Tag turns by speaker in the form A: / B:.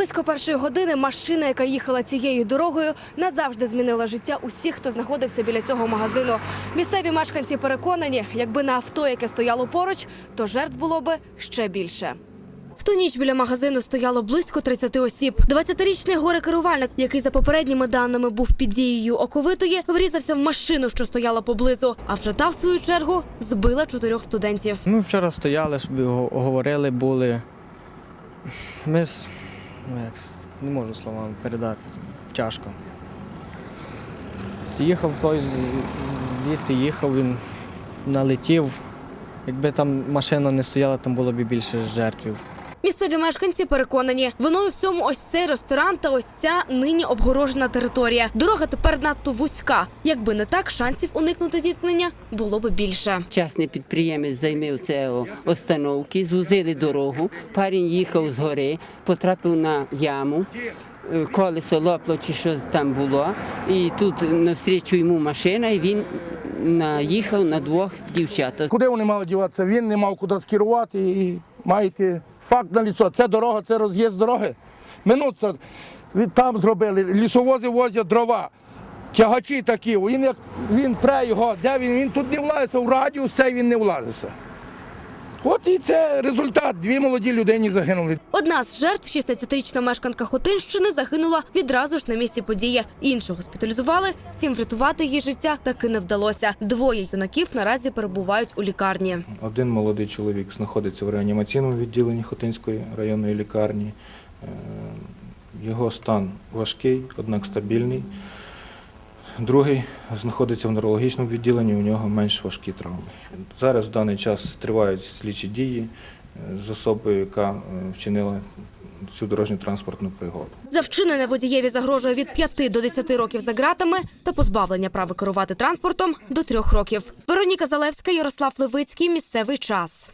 A: Близько першої години машина, яка їхала цією дорогою, назавжди змінила життя усіх, хто знаходився біля цього магазину. Місцеві мешканці переконані, якби на авто, яке стояло поруч, то жертв було би ще більше. В ту ніч біля магазину стояло близько 30 осіб. 20-річний горе-керувальник, який за попередніми даними був під дією оковитої, врізався в машину, що стояла поблизу. А вже та, в свою чергу, збила чотирьох студентів.
B: Ми вчора стояли, говорили, були. Ми ну, як, не можу словами передати. Тяжко. Їхав той звідти, їхав, він налетів. Якби там машина не стояла, там було б більше жертвів.
A: Місцеві мешканці переконані, виною в цьому ось цей ресторан та ось ця нині обгорожена територія. Дорога тепер надто вузька. Якби не так, шансів уникнути зіткнення було би більше.
C: Частний підприємець займив це остановки, зузили дорогу. Парень їхав з гори, потрапив на яму. е, Колесо лопло чи щось там було. І тут навстрічу йому машина, і він наїхав на двох дівчат.
D: Куди вони мали діватися? Він не мав куди скерувати і маєте факт на лісо. Це дорога, це роз'їзд дороги. Минуться там зробили, лісовози возять дрова. Тягачі такі, він як він пре його, де він? Він тут не влазиться, в радіус цей він не влазиться. От і це результат. Дві молоді людині загинули.
A: Одна з жертв, 16-річна мешканка Хотинщини, загинула відразу ж на місці події. Іншу госпіталізували, втім врятувати її життя таки не вдалося. Двоє юнаків наразі перебувають у лікарні.
E: Один молодий чоловік знаходиться в реанімаційному відділенні Хотинської районної лікарні. Е, Його стан важкий, однак стабільний. Другий знаходиться в неврологічному відділенні, у нього менш важкі травми. Зараз в даний час тривають слідчі дії е, з особою, яка е, вчинила цю дорожню транспортну пригоду.
A: За вчинене водієві загрожує від 5 до 10 років за ґратами та позбавлення права керувати транспортом до 3 років. Вероніка Залевська, Ярослав Левицький. Місцевий час.